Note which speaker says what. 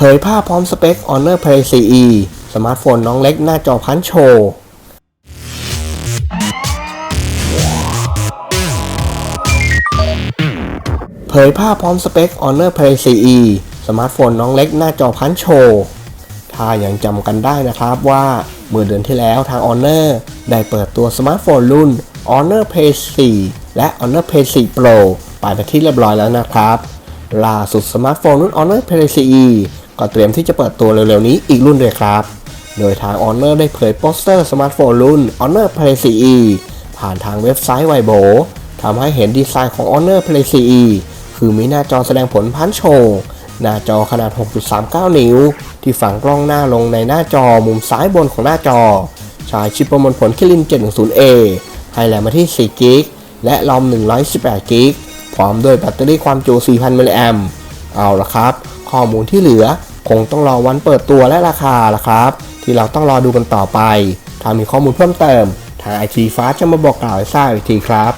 Speaker 1: เผยภาพพร้อมสเปค Honor Play CE สมาร์ทโฟนน้องเล็กหน้าจอพันโชว์เผยภาพพร้อมสเปค Honor Play CE สมาร์ทโฟนน้องเล็กหน้าจอพันโชว์ถ้ายังจำกันได้นะครับว่าเมื่อเดือนที่แล้วทาง Honor ได้เปิดตัวสมาร์ทโฟนรุ่น Honor Play 4 และ Honor Play 4 Pro ไปเป็นที่เรียบร้อยแล้วนะครับ ล่าสุดสมาร์ทโฟนรุ่น Honor Play 4 ก็เตรียมที่จะเปิดตัวเร็วๆนี้อีกรุ่นเลยครับ โดยทาง Honor ได้เผยโปสเตอร์สมาร์ทโฟนรุ่น Honor Play 4E ผ่านทางเว็บไซต์ไวโบทำให้เห็นดีไซน์ของ Honor Play 4E คือมีหน้าจอแสดงผลพันโชว์หน้าจอขนาด 6.39 นิ้ว ที่ฝังกล้องหน้าลงในหน้าจอมุมซ้ายบนของหน้าจอใช้ชิปประมวลผลคิริน 710A ให้แรมมาที่ 4 กิก และรอม 118 กิก พร้อมด้วยแบตเตอรี่ความจุ 4,000 มิลลิแอมป์เอาละครับ ข้อมูลที่เหลือ คงต้องรอวันเปิดตัวและราคาละครับ ที่เราต้องรอดูกันต่อไป ถ้ามีข้อมูลเพิ่มเติม ทางไอทีฟ้าจะมาบอกกล่าวให้ทราบอีกทีครับ